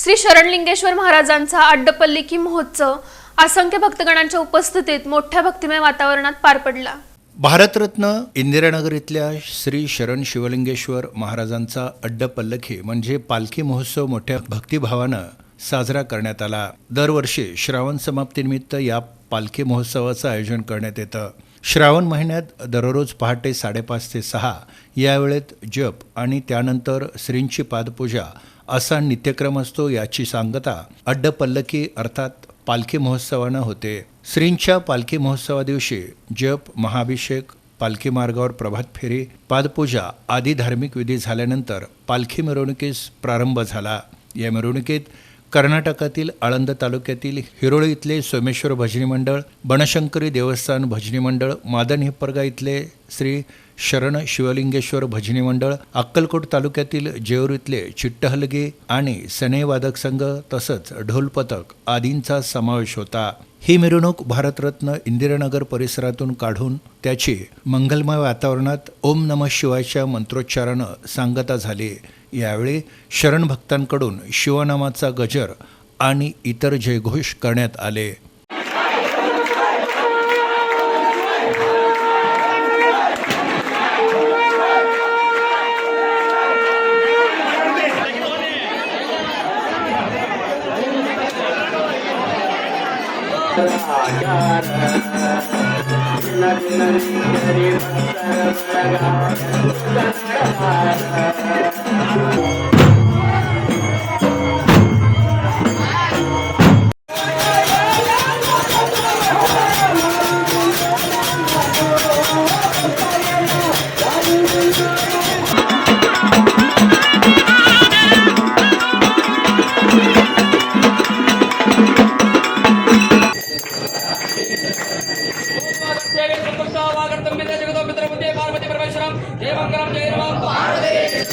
श्री शरणलिंगेश्वर महाराजांचा अड्डपल्लिकी महोत्सव असंख्य भक्तगणांच्या उपस्थितीत मोठ्या भक्तिमय वातावरणात पार पडला. भारतरत्न इंदिरानगर इथल्या श्री शरण शिवलिंगेश्वर महाराजांचा अड्डपल्लखी म्हणजे पालखी महोत्सव मोठ्या भक्तिभावानं साजरा करण्यात आला. दरवर्षी श्रावण समाप्तीनिमित्त या पालखी महोत्सवाचं आयोजन करण्यात येतं. श्रावण महिन्यात दररोज पहाटे साडेपाच ते सहा या वेळेत जप आणि त्यानंतर श्रींची पादपूजा असा नित्यक्रम असतो याची सांगता अड्डपल्लकी अर्थात पालखी महोत्सवानं होते. श्रींच्या पालखी महोत्सवा दिवशी जप महाभिषेक पालखी मार्गावर प्रभात फेरी पादपूजा आदी धार्मिक विधी झाल्यानंतर पालखी मिरवणुकीस प्रारंभ झाला. या मिरवणुकीत कर्नाटकातील आळंद तालुक्यातील हिरोळी इथले सोमेश्वर भजनी मंडळ बनशंकरी देवस्थान भजनी मंडळ मादन हिप्परगा इथले श्री शरण शिवलिंगेश्वर भजनी मंडळ अक्कलकोट तालुक्यातील जेऊर इथले चिट्टहलगे आणि सनईवादक संघ तसंच ढोल पथक आदींचा समावेश होता. ही मिरवणूक भारतरत्न इंदिरानगर परिसरातून काढून त्याची मंगलमय वातावरणात ओम नमः शिवायच्या मंत्रोच्चारानं सांगता झाली. यावेळी शरण भक्तांकडून शिवनामाचा गजर आणि इतर जयघोष करण्यात आले. జయమంగళం జయరామ భారతదేశ